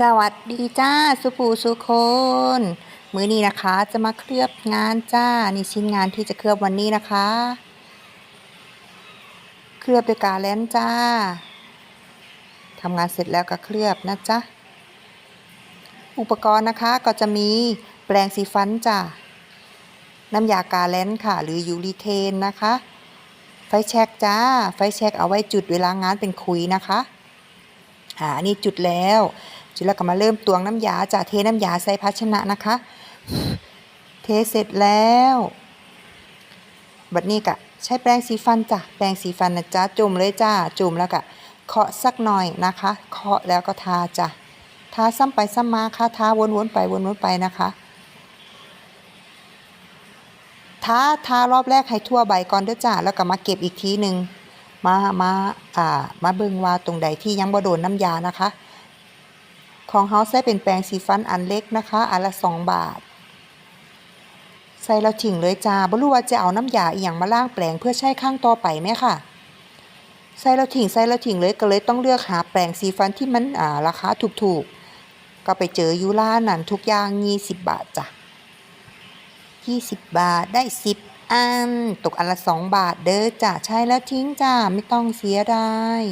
สวัสดีจ้าสุปูสุคนมือนี้นะคะจะมาเคลือบงานจ้านี่ชิ้นงานที่จะเคลือบวันนี้นะคะ เคลือบด้วยกาแลนจ้าทำงานเสร็จแล้วก็เคลือบนะจ๊ะอุปกรณ์นะคะก็จะมีแปรงสีฟันจ้าน้ำยากาแลนค่ะ หรือยูรีเทนนะคะ ไฟแช็กจ้า ไฟแช็กเอาไว้จุดเวลางานเป็นคุยนะคะอ่านนี้จุดแล้ว จุดแล้วก็มาเริ่มตวงน้ำยาจะเทน้ำยาใส่ภาชนะนะคะ เทเสร็จแล้ว บัดนี้ก็ใช้แปรงสีฟันจ้ะแปรงสีฟันนะจ๊ะจุ่มเลยจ้าจุ่มแล้วก็เคาะสักหน่อยนะคะ เคาะแล้วก็ทาจ้ะทาซ้ำไปซ้ำมาค่ะทาวนๆไปวนๆไปนะคะทาทารอบแรกให้ทั่วใบก่อนเด้อจ้าแล้วก็มาเก็บอีกทีหนึ่งมามาอ่ามาเบิ่งว่าตรงใดที่ยังบ่โดนน้ำยานะคะ ของเฮาใช้เป็นแปรงสีฟันอันเล็กนะคะอันละ2บาท ใส่แล้วทิ้งเลยจ้าบ่รู้ว่าจะเอาน้ำยาอีหยังมาล้างแปรงเพื่อใช้ข้างต่อไปไหมค่ะใส่แล้วทิ้งใส่แล้วทิ้งเลยก็เลยต้องเลือกหาแปรงสีฟันที่มันอ่าราคาถูกๆ ก็ไปเจอยูร้านนั่นทุกอย่าง20บบาทจ้ะ20บบาทได้10อันตกอันละ2บาทเด้อจ้ะใช้แล้วทิ้งจ้าไม่ต้องเสียดาย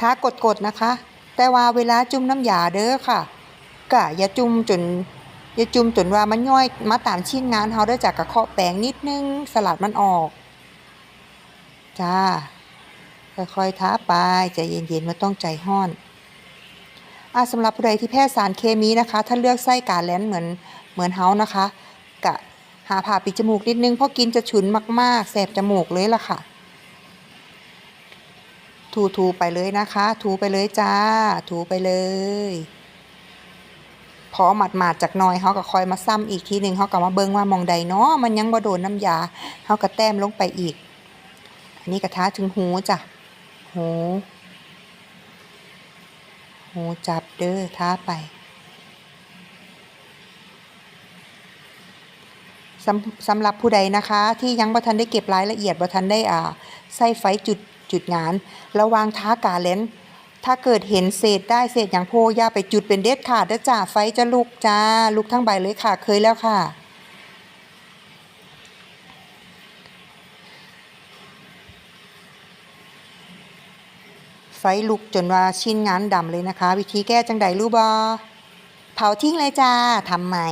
ท้ากดๆนะคะ แต่ว่าเวลาจุ่มน้ำยาเด้อค่ะก็อย่าจุ่มจนอย่าจุ่มจนว่ามันย่อยมาตามชิ้นงานเฮาเด้จ้ะกะเคาะแป้งนิดนึงสลัดมันออกจ้าค่อยๆท้าไปใจเย็นๆไม่ต้องใจห้อนอาสำหรับผู้ใดที่แพ้สารเคมีนะคะ ถ้าเลือกไส้กาแลนเหมือนเหมือนเฮานะคะ กะหาผ่าปิดจมูกนิดนึงเพราะกินจะฉุนมากๆแสบจมูกเลยล่ะค่ะ ถูถูไปเลยนะคะ ถูไปเลยจ้า ถูไปเลย พอหมาดหมาดจากน้อยเขาก็คอยมาซ้ำอีกทีหนึ่งเขาก็มาเบิ่งว่ามองใดเนาะมันยังบ่โดนน้ำยาเขาก็แต้มลงไปอีก อันนี้กระทะถึงหูจ้ะหูหูจับเด้อท้าไปสำสำหรับผู้ใดนะคะ ที่ยังบ่ทันได้เก็บรายละเอียดบ่ทันได้อ่าใส่ไฟจุด จุดงาน ระวังท้ากาเลนถ้าเกิดเห็นเศษได้เศษอย่างโพย่าไปจุดเป็นเด็ดขาดเด้อจ้าไฟจะลุกจ้าลุกทั้งใบเลยค่ะเคยแล้วค่ะ ไฟลุกจนว่าชิ้นงานดำเลยนะคะ วิธีแก้จังใดรู้บอเผาทิ้งเลยจ้าทำใหม่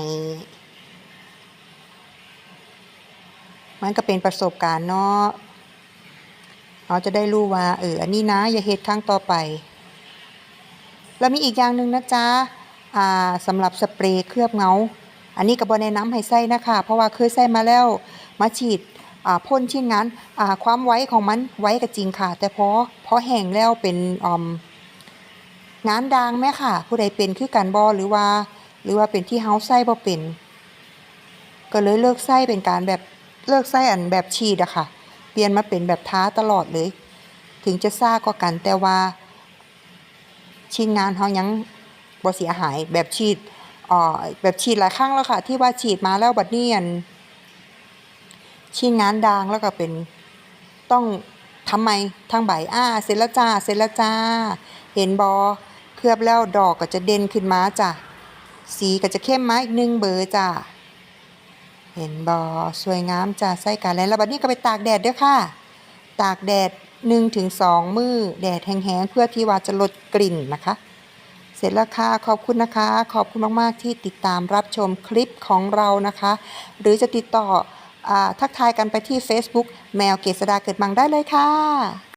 มันก็เป็นประสบการณ์เนาะ เราจะได้รู้ว่าเอออันนี้นะอย่าเฮ็ดครั้งต่อไป แล้วมีอีกอย่างหนึ่งนะจ๊ะอ่าสำหรับสเปรย์เคลือบเงา อันนี้ก็บ่แนะนำให้ใส่นะคะ เพราะว่าเคยใส่มาแล้วมาฉีดอ่าพ่นชิ้นงานอ่าความไว้ของมันไว้ก็จริงค่ะ แต่พอพอแห้งแล้วเป็นอมงานด่างแม่ค่ะ ผู้ใดเป็นคือกันบ่หรือว่า หรือว่าเป็นที่เฮาใส่บ่เป็น ก็เลยเลิกใส่เป็นการแบบเลิกใส่อันแบบฉีดอะค่ะ เปลี่ยนมาเป็นแบบท้าตลอดเลย ถึงจะซ่าก็กันแต่ว่า ชิ้นงานเฮายังบ่เสียหายแบบฉีดอ่าแบบฉีดหลายครั้งแล้วค่ะ ที่ว่าฉีดมาแล้วบัดนี้อันชิ้นงานด่างแล้วก็เป็นต้องทำไมทางใบอ่าเสร็จแล้วจ้าเสร็จแล้วจ้า เห็นบอเคลือบแล้วดอกก็จะเด่นขึ้นมาจ้ะสีก็จะเข้มมาอีกหนึ่งเบอร์จ้า เห็นบอสวยงามจ้าใส่กันแล้วแล้วบัดนี้ก็ไปตากแดดเด้อค่ะ ตากแดดหนึ่งถึงสองมือแดดแห้งๆเพื่อที่ว่าจะลดกลิ่นนะคะ เสร็จแล้วค่ะขอบคุณนะคะ ขอบคุณมากๆที่ติดตามรับชมคลิปของเรานะคะ หรือจะติดต่ออทักทายกันไปที่ Facebook แมวเกษดาเกิดมังได้เลยค่ะ